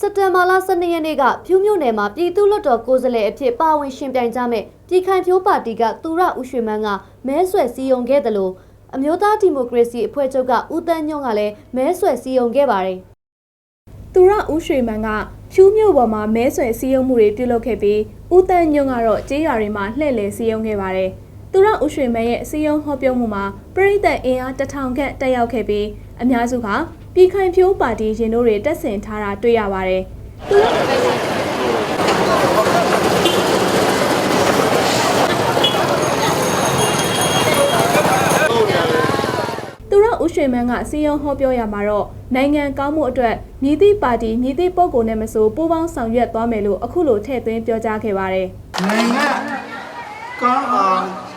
စက်တင်ဘာလ12ရက်နေ့ကဖြူးမြို့နယ်မှာပြည်သူ့လွှတ်တော်ကိုယ်စားလှယ်အဖြစ်ပါဝင်ရှင်ပြိုင်ကြမဲ့ပြည်ခိုင်ဖြိုးပါတီကသူရဦးရွှေမန်းကမဲဆွယ်စည်းရုံခဲ့တယ်လို့အမျိုးသားဒီမိုကရေစီအဖွဲ့ချုပ်ကဦးတန်းညွန့်ကလည်းမဲဆွယ်စည်းရုံခဲ့ပါတယ်သူရဦးရွှေမန်ကဖြူးမြို့ပေါ်မှာမဲဆွယ်စည်းရုံးမှုတွေပြုလုပ်ခဲ့ပြီးဦးတန်းညွန့်ကတော့ကျေးရွာတွေမှာလှည့်လည်စည်းရုံးခဲ့ပါတယ်။ သူရဦးရွှေမန်ရဲ့စည်းရုံးဟောပြောမှုမှာပြည်သက်အင်အားတစ်ထောင်ခန့်တက်ရောက်ခဲ့ပြီးအများစုကပြည်ခိုင်ဖြိုးပါတီရင်တို့တွေတက်ဆင်ထားတာတွေ့ရပါတယ်။သူရသူရဦးရွှေမန်းကစီယုံဟောပြောရမှာတော့နိုင်ငံကောင်းမှုအတွက်မြည်သည့်ပါတီမြည်သည့်ပုဂ္ဂိုလ်နဲ့မဆိုပူးပေါင်းဆောင်ရွက်သွားမယ်လို့အခုလိုထည့်သွင်းပြောကြားခဲ့ပါတယ်နိုင်ငံကောင်းအောင်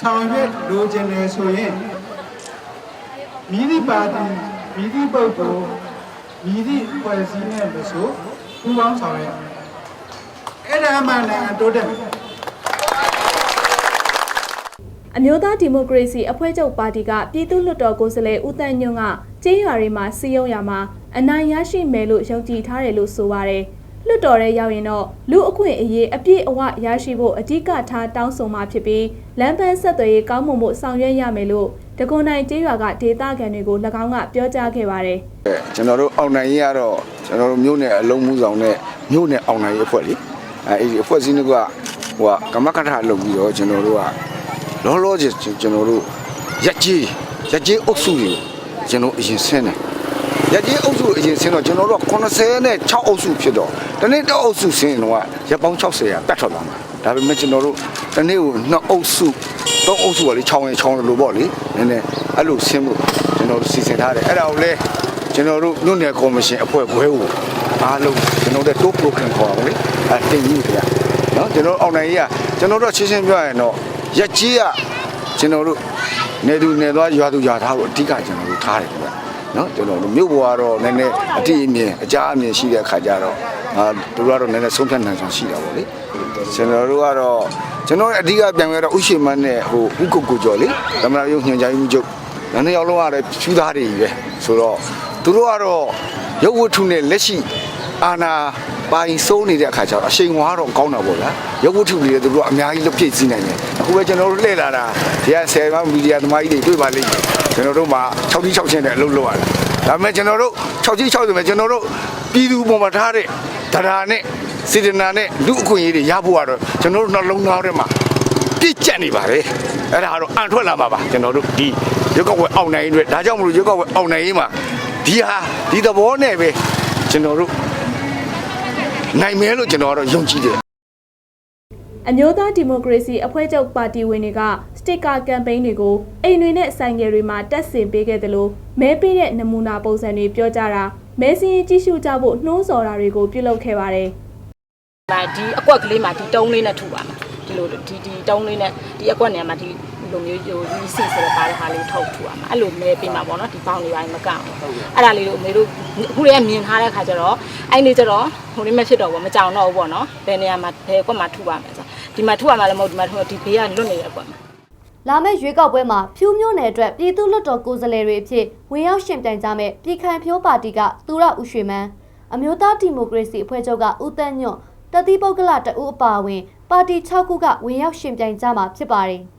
ဆောင်ရွက်လိုချင်တယ်ဆိုရင်မိသည့်ပါတီမိသည့်ပုဂ္ဂိုလ်မိသည့်ဖွဲ့စည်းနဲ့မဆိုပူးပေါင်းဆောင်ရွက်အဲ့ဒါမှလည်းတိုးတက်မယ်အမျိုးသားဒီမိုကရေစီအဖွဲ့ချုပ်ပါတီကပြည်သူ့လွှတ်တော်ကိုယ်စားလှယ်ဦးတန်းညွန့်ကကျေးရွာတွေမှာစီယုံရမှာအနိုင်ရရှိမယ်လို့ယုံကြည်ထားတယ်လို့ဆိုပါတယ်။ လွှတ်တော်ထဲရောက်ရင်တော့လူအခွင့်အရေးအပြည့်အဝရရှိဖို့အဓိကထားတောင်းဆိုမှာဖြစ်ပြီးလမ်းပန်းဆက်သွယ်ရေးကောင်းမွန်ဖို့ဆောင်ရွက်ရမယ်လို့တကွန်နိုင်ကျေးရွာကဒေသခံတွေကို၎င်းကပြောကြားခဲ့ပါတယ်။ကျွန်တော်တို့အောင်နိုင်ရေးကတော့ကျွန်တော်တို့မြို့နယ်အလုံးမှုဆောင်နဲ့မြို့နယ်အောင်နိုင်ရေးအဖွဲ့လေအဲအဲ့ဒီအဖွဲ့အစည်းတွေကဟိုကကမကထလုပ်ပြီးတော့ကျွန်တော်တို့ကလောလောဆယ်ကျွန်တော်တို့ရက်ကြီးရက်ကြီးအုပ်စုတွေကျွန်တော်အရင်ဆင်းတယ် ရက်ကြီးအုပ်စုအရင်ဆင်းတော့ကျွန်တော်တို့က86အုပ်စုဖြစ်တော့တနေ့တစ်အုပ်စုဆင်းရင်တော့ရက်ပေါင်း60ရာတက်ထွက်သွားမှာဒါပေမဲ့ကျွန်တော်တို့တနေ့ကိုနှစ်အုပ်စုသုံးအုပ်စုကလေ6ရင်6လို့ပေါ့လေနည်းနည်းအဲ့လိုဆင်းဖို့ကျွန်တော်တို့စီစဉ်ထားတယ်အဲ့ဒါကိုလေကျွန်တော်တို့မြို့နယ်ကော်မရှင်အဖွဲ့ခွဲကိုအားလုံးကျွန်တော်တို့တိုးပရိုဂရမ်ခေါ်အောင်လေအတင်ယူကြနော်ကျွန်တော်အောင်နိုင်ကြီးကကျွန်တော်တို့ချင်းချင်းပြောရင်တော့ရက်ကြီးကကျွန်တော်တို့နေသူနေသွားရွာသူရွာသားကိုအဓိကကျွန်တော်တို့ထားတယ်ခင်ဗျ နော်ကျွန်တော်တို့မြို့ပေါ်ကတော့နည်းနည်းအတိအမြင်အကြအမြင်ရှိတဲ့အခါကျတော့အာသူတို့ကတော့နည်းနည်းဆုံးဖြတ်နိုင်ဆောင်ရှိတာပေါ့လေကျွန်တော်တို့ကတော့ကျွန်တော်အဓိကပြန်ရတော့ဥရှိမန်းနဲ့ဟိုဥကုတ်ကိုကျော်လေသမရယုံညွှန်ကြားမှုချုပ်နန်းရောက်လုံးကတော့ဖြူသားတွေပဲဆိုတော့သူတို့ကတော့ရုပ်ဝတ္ထုနဲ့လက်ရှိအာနာ ပိုင်စိုးနေတဲ့အခါကျတော့အချိန်ဝါတော့ကောင်းတာပေါ့ဗျာရုပ်ဝတ္ထုတွေလည်းသူတို့ကအများကြီးလွတ်ပြည့်စည်နိုင်တယ်အခုပဲကျွန်တော်တို့လှည့်လာတာဒီကဆယ်ပါမီဒီယာသမားကြီးတွေတွေ့ပါလိမ့်မယ်ကျွန်တော်တို့မှာ6ကြီး6ချင်းနဲ့အလုပ်လုပ်ရတာဒါပေမဲ့ကျွန်တော်တို့6ကြီး6ဆိုမဲ့ကျွန်တော်တို့ပြည်သူပေါ်မှာထားတဲ့တရားနဲ့စေတနာနဲ့လူအခွင့်အရေးတွေရဖို့ကတော့ကျွန်တော်တို့နှလုံးသားထဲမှာပြည့်ကျက်နေပါတယ်အဲ့ဒါကတော့အန်ထွက်လာမှာပါကျွန်တော်တို့ဒီရုပ်ကဝဲအောင်နိုင်ရေးအတွက်ဒါကြောင့်မလို့ရုပ်ကဝဲအောင်နိုင်ရေးမှာဒီဟာဒီသဘောနဲ့ပဲကျွန်တော်တို့ နိုင်မယ်လို့ကျွန်တော်ကတော့ယုံကြည်တယ်အမျိုးသားဒီမိုကရေစီအဖွဲ့ချုပ်ပါတီဝင်တွေကစတစ်ကာကမ်ပိန်းတွေကိုအိမ်တွေနဲ့ဆိုင်ငယ်တွေမှာတက်ဆင်ပေးခဲ့တယ်လို့မဲပေးတဲ့နမူနာပုံစံတွေပြောကြတာမဲစင်းရေးကြီးစုကြဖို့နှိုးဆော်တာတွေကိုပြုလုပ်ခဲ့ပါတယ်မှာဒီအကွက်ကလေးမှာဒီတုံးလေးနဲ့ထုပါမှာဒီလိုဒီဒီတုံးလေးနဲ့ဒီအကွက်နေရာမှာဒီ လိုမျိုးဟိုဒီစီဆိုတဲ့ပါတဲ့ဟာလေးထုတ်ထုပါမှာအဲ့လိုမဲပေးမှာပေါ့နော်ဒီပေါင်းလေးပိုင်းမကအောင်အဲ့ဒါလေးတို့အမေတို့အခုတည်းကမြင်ထားတဲ့ခါကျတော့အဲ့လေးကျတော့ဟိုလေးမဖြစ်တော့ဘူးမကြောင်တော့ဘူးပေါ့နော်ဘယ်နေရာမှာဘယ်ကွက်မှာထုပါမယ်ဆိုဒီမှာထုပါမှာလည်းမဟုတ်ဒီမှာထုဒီဘေးကလွတ်နေတဲ့ကွက်မှာလာမယ့်ရွေးကောက်ပွဲမှာဖြူးမြို့နယ်အတွက်ပြည်သူ့လွှတ်တော်ကိုယ်စားလှယ်တွေအဖြစ်ဝင်ရောက်ရှင်ပြိုင်ကြမဲ့ပြည်ခိုင်ဖြိုးပါတီကသူရဦးရွှေမန်းအမျိုးသားဒီမိုကရေစီအဖွဲ့ချုပ်ကဦးတန်းညွန့်တတိပုဂ္ဂလတအူးအပါအဝင်ပါတီ6ခုကဝင်ရောက်ရှင်ပြိုင်ကြမှာဖြစ်ပါတယ်။